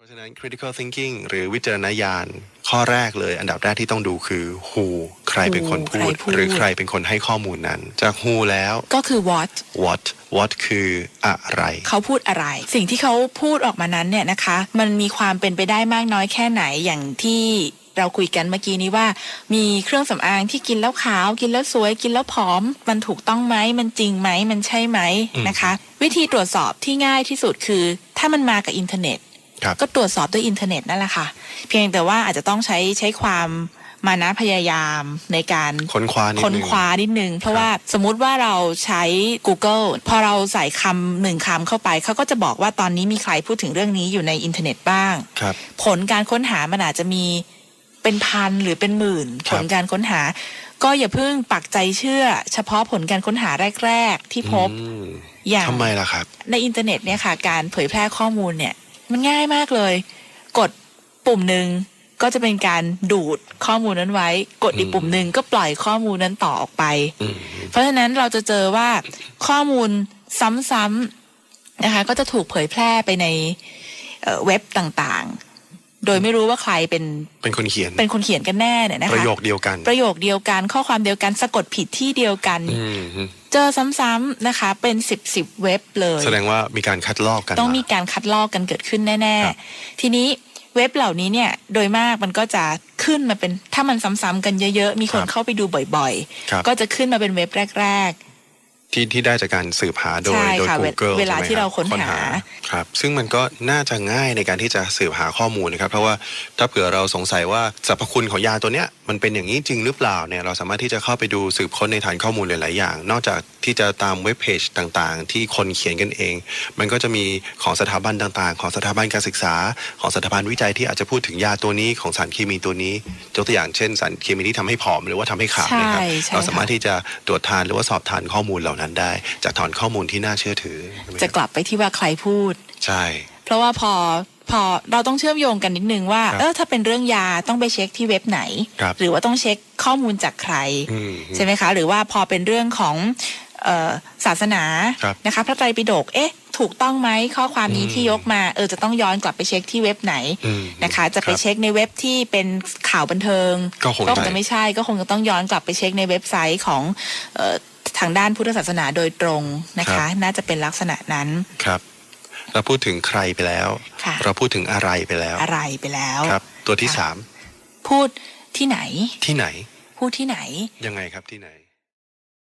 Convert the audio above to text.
เพราะฉะนั้น critical thinking หรือวิจารณญาณข้อแรกเลย อันดับแรกที่ต้องดูคือ who ใครเป็นคนพูดใครพูด หรือใครเป็นคนให้ข้อมูลนั้น จาก who แล้วก็คือ what what what คืออะไร เขาพูดอะไร สิ่งที่เขาพูดออกมานั้นเนี่ยนะคะ มันมีความเป็นไปได้มากน้อยแค่ไหนอย่างที่เราคุยกันเมื่อกี้นี้ว่า มีเครื่องสำอางที่กินแล้วขาว กินแล้วสวย กินแล้วผอม มันถูกต้องไหมมันจริงไหมมันใช่ไหมอืมนะคะ วิธีตรวจสอบที่ง่ายที่สุดคือ ถ้ามันมากับอินเทอร์เน็ตครับ ก็ตรวจสอบด้วยอินเทอร์เน็ตนั่นแหละค่ะ เพียงแต่ว่าอาจจะต้องใช้ใช้ความมานะพยายามในการค้นคว้านิดค้นนึงคว้านิดนึง เพราะครับว่าสมมุติว่าเราใช้ Google พอเราใส่คำหนึ่งคำเข้าไป เขาก็จะบอกว่าตอนนี้มีใครพูดถึงเรื่องนี้อยู่ในอินเทอร์เน็ตบ้างครับผลการค้นหามันอาจจะมีเป็นพันหรือเป็นหมื่นคผรับลการค้นหา ก็อย่าเพิ่งปักใจเชื่อ เฉพาะผลการค้นหาแรก ๆ ที่พบอืมอย่างทำไมล่ะครับ ในอินเทอร์เน็ตเนี่ยค่ะ การเผยแพร่ข้อมูลเนี่ย มันง่ายมากเลย กดปุ่มหนึ่งก็จะเป็นการดูดข้อมูลนั้นไว้ กดอีกอืมปุ่มหนึ่งก็ปล่อยข้อมูลนั้นต่อออกไปอืมเพราะฉะนั้นเราจะเจอว่าข้อมูลซ้ำๆนะคะ ก็จะถูกเผยแพร่ไปในเอ่อเว็บต่างๆ โดยไม่รู้ว่าใครเป็นเป็นคนเขียน เป็นคนเขียนกันแน่เนี่ยนะคะประโยคเดียวกัน ประโยคเดียวกัน ข้อความเดียวกันสะกดผิดที่เดียวกันอืมเจอซ้ำๆนะคะ เป็นสิบสิบเว็บเลย แสดงว่ามีการคัดลอกกัน ต้องมามีการคัดลอกกันเกิดขึ้นแน่ครับๆทีนี้เว็บเหล่านี้เนี่ยโดยมากมันก็จะขึ้นมาเป็นถ้ามันซ้ำๆกันเยอะๆ มีคนเข้าไปดูบ่อยครับๆก็จะขึ้นมาเป็นเว็บแรก ที่ที่ได้จากการสืบหาโดยใช่โดยค่ะเว Google เวลาใช่ไหมที่เราบค้นหาครับ ซึ่งมันก็น่าจะง่ายในการที่จะสืบหาข้อมูลนะครับ เพราะว่าถ้าเผื่อเราสงสัยว่าสรรพคุณของยาตัวเนี้ยมันเป็นอย่างนี้จริงหรือเปล่าเนี่ยเราสามารถที่จะเข้าไปดูสืบค้นในฐานข้อมูลหลาย ๆ อย่าง นอกจากที่จะตามเว็บเพจต่างๆ ที่คนเขียนกันเอง มันก็จะมีของสถาบันต่างๆ ของสถาบันการศึกษา ของสถาบันวิจัยที่อาจจะพูดถึงยาตัวนี้ของสารเคมีตัวนี้ยกตัวอย่างเช่น สารเคมีที่ทำให้ผอมหรือว่าทำให้ขาวนะครับใช่ใช่เราสามารถค่ะที่จะตรวจทานหรือว่าสอบทานข้อมูลเหล่านั้นได้จากฐานข้อมูลที่น่าเชื่อถือใช่ไหมๆจะกลับไปที่ว่าใครพูด ใช่ เพราะว่าพอพอเราต้องเชื่อมโยงกันนิดนึงว่าครับเออถ้าเป็นเรื่องยาต้องไปเช็คที่เว็บไหนครับหรือว่าต้องเช็คข้อมูลจากใครอืมใช่ไหมคะ หรือว่าพอเป็นเรื่องของเอ่อ ศาสนาครับนะคะพระไตรปิฎกเอ๊ะถูกต้องไหมข้อความนี้อืมที่ยกมาเออจะต้องย้อนกลับไปเช็คที่เว็บไหนอืมนะคะ จะไปครับเช็คในเว็บที่เป็นข่าวบันเทิง ก็คงก็ใช่จะไม่ใช่ก็คงจะต้องย้อนกลับไปเช็คในเว็บไซต์ของเอ่อทางด้านพุทธศาสนาโดยตรงนะคะ น่าจะเป็นลักษณะนั้นครับเราพูดถึงใครไปแล้วค่ะเราพูดถึงอะไรไปแล้ว อะไรไปแล้วครับ ตัวที่ค่ะสามพูดที่ไหน ที่ไหน พูดที่ไหนยังไงครับที่ไหน